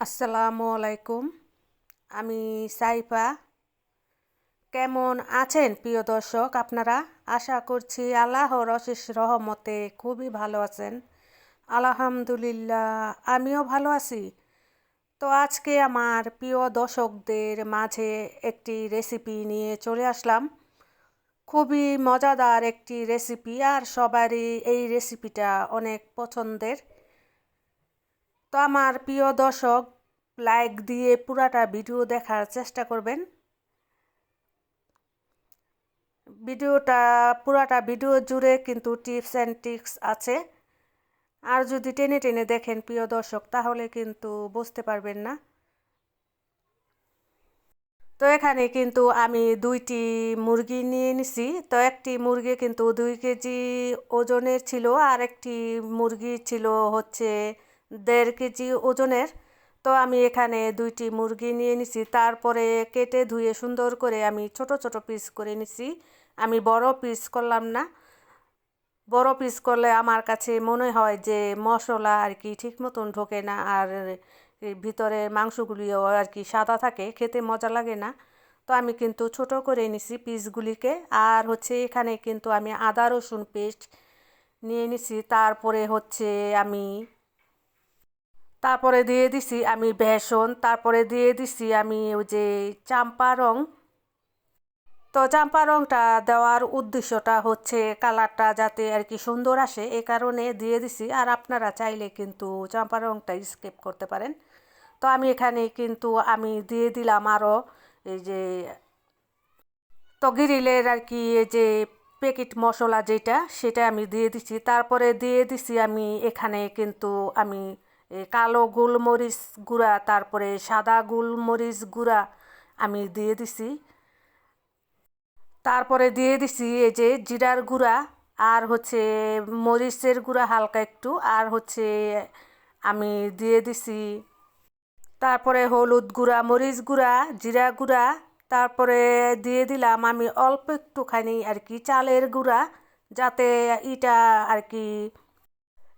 আসসালামু আলাইকুম। আমি সাইফা। কেমন আছেন প্রিয় দর্শক? আপনারা আশা করছি আল্লাহর অশেষ রহমতে খুবই ভালো আছেন। আলহামদুলিল্লাহ, আমিও ভালো আছি। তো আজকে আমার প্রিয় দর্শকদের মাঝে একটি রেসিপি নিয়ে চলে আসলাম। খুবই মজাদার একটি রেসিপি আর সবারই এই রেসিপিটা অনেক পছন্দের। তো আমার প্রিয় দর্শক লাইক দিয়ে পুরাটা ভিডিও দেখার চেষ্টা করবেন। ভিডিওটা, পুরাটা ভিডিও জুড়ে কিন্তু টিপস অ্যান্ড ট্রিক্স আছে। আর যদি টেনে টেনে দেখেন প্রিয় দর্শক, তাহলে কিন্তু বুঝতে পারবেন না। তো এখানে কিন্তু আমি দুইটি মুরগি নিয়ে নিছি। তো একটি মুরগি কিন্তু দুই কেজি ওজনের ছিল, আর একটি মুরগি ছিল হচ্ছে দেড় কেজি ওজনের। তো আমি এখানে দুইটি মুরগি নিয়ে নিছি। তারপরে কেটে ধুয়ে সুন্দর করে আমি ছোট ছোট পিস করে নিছি। আমি বড় পিস করলাম না। বড় পিস করলে আমার কাছে মনে হয় যে মশলা আর কি ঠিক মতন ঢোকে না আর ভিতরে মাংসগুলিও আর কি সাদা থাকে, খেতে মজা লাগে না। তো আমি কিন্তু ছোট করে নিছি পিসগুলিকে আর হচ্ছে এখানে কিন্তু আমি আদা রসুন পেস্ট নিয়ে নিছি। তারপরে হচ্ছে আমি তারপরে দিয়ে দিছি আমি বেসন, তারপরে দিয়ে দিছি আমি ওই যে চাম্পা রং। তো চাম্পা রংটা দেওয়ার উদ্দেশ্যটা হচ্ছে কালারটা যাতে আর কি সুন্দর আসে এ কারণে দিয়ে দিছি। আর আপনারা চাইলে কিন্তু চাম্পা রংটা স্কেপ করতে পারেন। তো আমি এখানে কিন্তু আমি দিয়ে দিলাম আরও এই যে তো গিরিলের আর কি এই যে প্যাকেট মশলা যেটা, সেটা আমি দিয়ে দিছি। তারপরে দিয়ে দিছি আমি এখানে কিন্তু আমি কালো গোলমরিচ গুঁড়া, তারপরে সাদা গোলমরিচ গুঁড়া আমি দিয়ে দিছি। তারপরে দিয়ে দিছি এই যে জিরার গুঁড়া আর হচ্ছে মরিচের গুঁড়া হালকা একটু, আর হচ্ছে আমি দিয়ে দিছি তারপরে হলুদ গুঁড়া, মরিচ গুঁড়া, জিরা গুঁড়া, তারপরে দিয়ে দিলাম আমি অল্প একটুখানি আর কি চালের গুঁড়া, যাতে এটা আর কি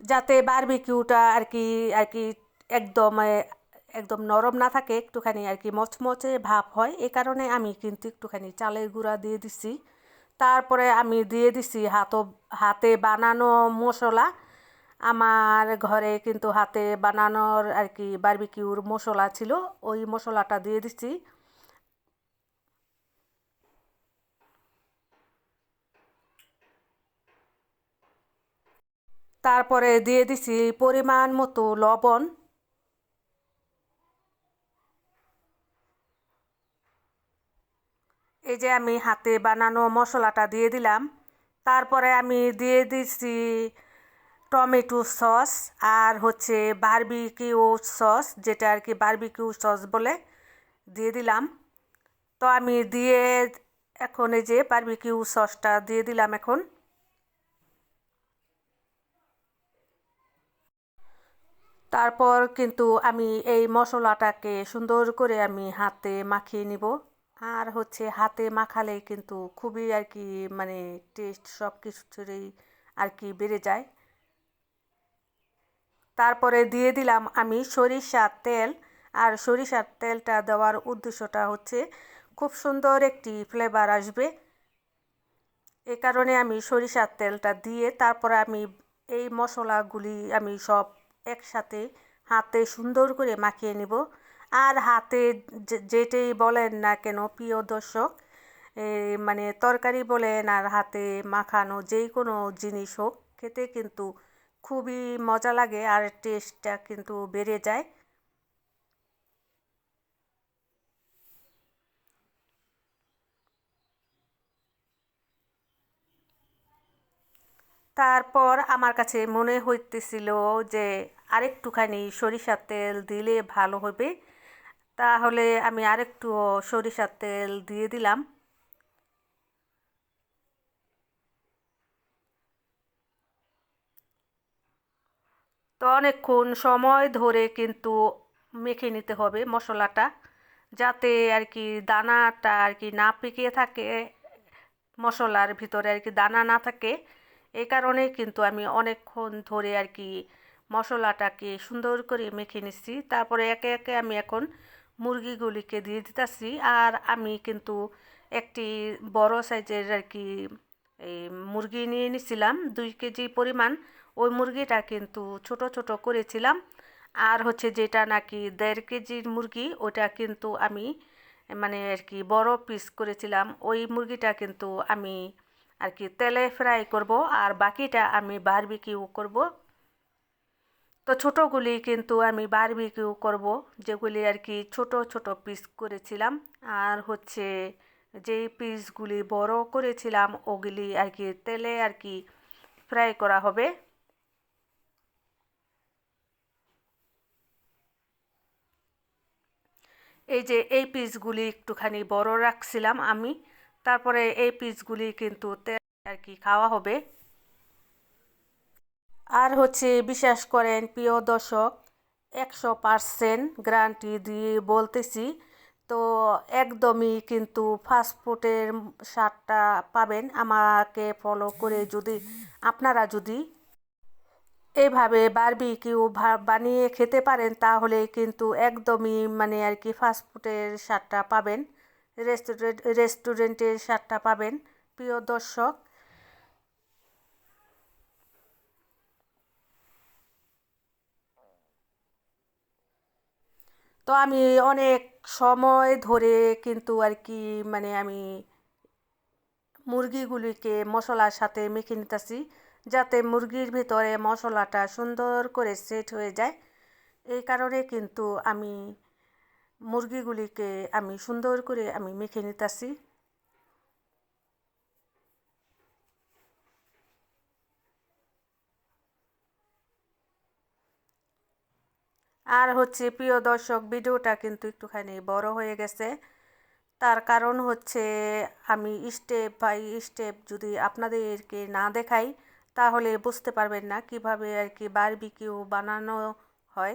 যাতে বারবিকিউটা আর কি আর কি একদম একদম নরম না থাকে, একটুখানি আর কি মচমচে ভাব হয়। এ কারণে আমি কিন্তু একটুখানি চালের গুঁড়া দিয়ে দিছি। তারপরে আমি দিয়ে দিছি হাত হাতে বানানো মশলা। আমার ঘরে কিন্তু হাতে বানানোর আর কি বারবিকিউর মশলা ছিল, ওই মশলাটা দিয়ে দিছি। তারপরে দিয়ে দিছি পরিমাণ মতো লবণ। এই যে আমি হাতে বানানো মশলাটা দিয়ে দিলাম। তারপরে আমি দিয়ে দিচ্ছি টমেটো সস আর হচ্ছে বারবিকিউ সস, যেটা আর কি বারবিকিউ সস বলে, দিয়ে দিলাম। তো আমি দিয়ে এখন এই যে বারবিকিউ সসটা দিয়ে দিলাম এখন। তারপর কিন্তু আমি এই মশলাটাকে সুন্দর করে আমি হাতে মাখিয়ে নিব। আর হচ্ছে হাতে মাখালে কিন্তু খুবই আর কি মানে টেস্ট সব কিছুরই আর কি বেড়ে যায়। তারপরে দিয়ে দিলাম আমি সরিষার তেল। আর সরিষার তেলটা দেওয়ার উদ্দেশ্যটা হচ্ছে খুব সুন্দর একটি ফ্লেভার আসবে। এ কারণে আমি সরিষার তেলটা দিয়ে তারপরে আমি এই মশলাগুলি আমি সব একসাথে হাতে সুন্দর করে মাখিয়ে নিব। আর হাতে যেটাই বলেন না কেন, প্রিয় দর্শক মানে তরকারি বলেন আর হাতে মাখানো যেই কোনো জিনিস হোক, খেতে কিন্তু খুবই মজা লাগে আর টেস্টটা কিন্তু বেড়ে যায়। তারপর আমার কাছে মনে হইতেছিল যে আরেকটুখানি সরিষার তেল দিলে ভালো হবে। তাহলে আমি আরেকটু সরিষার তেল দিয়ে দিলাম। তো অনেকক্ষণ সময় ধরে কিন্তু মেখে নিতে হবে মশলাটা, যাতে আর কি দানাটা আর কি না পেকে থাকে, মশলার ভিতরে আর কি দানা না থাকে। এই কারণে কিন্তু আমি অনেকক্ষণ ধরে আর কি মশলাটাকে সুন্দর করে মেখে নিচ্ছি। তারপরে একে একে আমি এখন মুরগিগুলিকে দিয়ে দিতেছি। আর আমি কিন্তু একটি বড় সাইজের আর কি, এই মুরগি নিয়ে নিছিলাম, দুই কেজি পরিমাণ। ওই মুরগিটা কিন্তু ছোট ছোট করেছিলাম। আর হচ্ছে যেটা নাকি দেড় কেজির মুরগি, ওটা কিন্তু আমি মানে আর কি বড় পিস করেছিলাম। ওই মুরগিটা কিন্তু আমি আর কি তেলে ফ্রাই করব। আর বাকিটা আমি বারবিকিউ করব। তো ছোটোগুলি কিন্তু আমি বারবিকিউ করব, যেগুলি আর কি ছোট ছোট পিস করেছিলাম। আর হচ্ছে যেই পিসগুলি বড় করেছিলাম, ওগুলি আর কি তেলে আর কি ফ্রাই করা হবে। এই যে এই পিসগুলি একটুখানি বড় রাখছিলাম আমি, তারপরে এই পিসগুলি কিন্তু তেল আর কি খাওয়া হবে। আর হচ্ছে বিশ্বাস করেন, প্রিয় দর্শক, একশো পারসেন্ট গ্যারান্টি দিয়ে বলতেছি। তো একদমই কিন্তু ফাস্টফুডের স্বাদটা পাবেন। আমাকে ফলো করে যদি, আপনারা যদি এইভাবে বারবিকিউ বানিয়ে খেতে পারেন, তাহলে কিন্তু একদমই মানে আর কি ফাস্টফুডের স্বাদটা পাবেন। রেস্টুরেন্ট রেস্টুরেন্টের স্বাদটা পাবেন। প্রিয় দর্শক তো আমি অনেক সময় ধরে কিন্তু আর কি মানে আমি মুরগিগুলিকে মশলার সাথে মেখে নিতেছি, যাতে মুরগির ভিতরে মশলাটা সুন্দর করে সেট হয়ে যায়। এই কারণে কিন্তু আমি মুরগিগুলিকে আমি সুন্দর করে আমি মেখে নিতেছি। আর হচ্ছে প্রিয় দর্শক, ভিডিওটা কিন্তু একটুখানি বড় হয়ে গেছে। তার কারণ হচ্ছে আমি স্টেপ বাই স্টেপ যদি আপনাদেরকে না দেখাই, তাহলে বুঝতে পারবেন না কীভাবে আর কি বারবিকিউ বানানো হয়।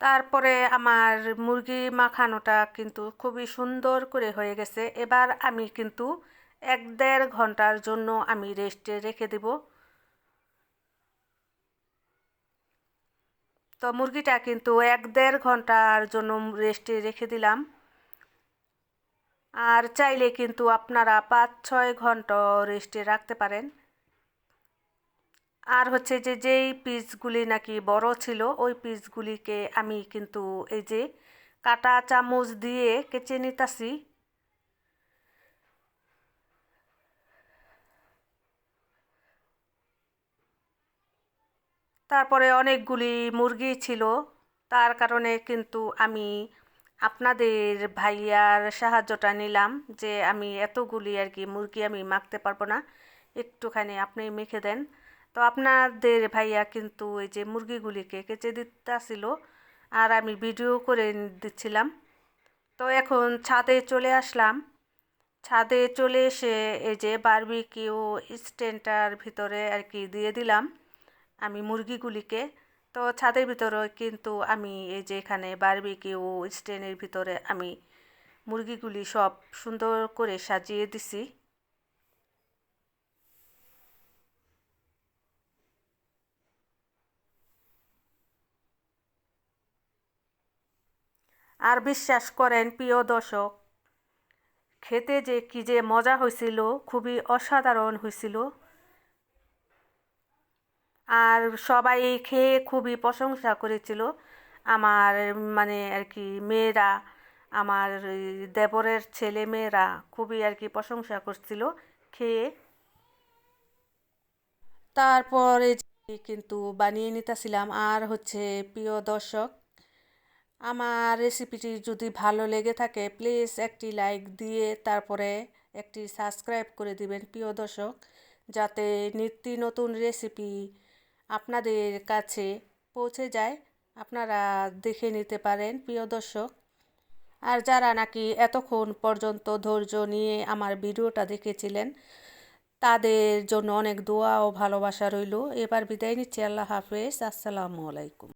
তারপরে আমার মুরগি মাখানোটা কিন্তু খুবই সুন্দর করে হয়ে গেছে। এবার আমি কিন্তু এক দেড় ঘণ্টার জন্য আমি রেস্টে রেখে দেব। তো মুরগিটা কিন্তু এক দেড় ঘণ্টার জন্য রেস্টে রেখে দিলাম। আর চাইলে কিন্তু আপনারা পাঁচ ছয় ঘণ্টা রেস্টে রাখতে পারেন। আর হচ্ছে যে যেই পিসগুলি নাকি বড় ছিল, ওই পিসগুলিকে আমি কিন্তু এই যে কাটা চামচ দিয়ে কেচে নিতাছি। তারপরে অনেকগুলি মুরগি ছিল, তার কারণে কিন্তু আমি আপনাদের ভাইয়ার সাহায্যটা নিলাম যে আমি এতগুলি আর কি মুরগি আমি মাখতে পারব না। একটুখানি আপনি মেখে দেন। তো আপনাদের ভাইয়া কিন্তু এই যে মুরগিগুলিকে কেচে দিতেছিল আর আমি ভিডিও করে দিচ্ছিলাম। তো এখন ছাদে চলে আসলাম। ছাদে চলে এসে এই যে বারবিকিউ স্ট্যান্ডটার ভিতরে আর কি দিয়ে দিলাম আমি মুরগিগুলিকে। তো ছাদের ভিতরে কিন্তু আমি এই যে এখানে বারবিকিউ স্ট্যান্ডের ভিতরে আমি মুরগিগুলি সব সুন্দর করে সাজিয়ে দিছি। আর বিশ্বাস করেন, প্রিয় দর্শক, খেতে যে কী যে মজা হয়েছিল খুবই অসাধারণ হয়েছিল আর সবাই খেয়ে খুবই প্রশংসা করেছিল। আমার মানে আর কি, মেয়েরা, আমার দেবরের ছেলে মেয়েরা খুবই আর কি প্রশংসা করছিল খেয়ে। তারপরে কিন্তু বানিয়ে নিতেছিলাম, আর হচ্ছে, প্রিয় দর্শক আমার রেসিপিটি যদি ভালো লেগে থাকে প্লিজ একটি লাইক দিয়ে তারপরে একটি সাবস্ক্রাইব করে দিবেন, প্রিয় দর্শক, যাতে নিত্য নতুন রেসিপি আপনাদের কাছে পৌঁছে যায়, আপনারা দেখে নিতে পারেন, প্রিয় দর্শক। আর যারা নাকি এতক্ষণ পর্যন্ত ধৈর্য নিয়ে আমার ভিডিওটা দেখেছিলেন, তাদের জন্য অনেক দোয়া ও ভালোবাসা রইল। এবার বিদায় নিচ্ছি, আল্লাহ হাফেজ, আসসালামু আলাইকুম।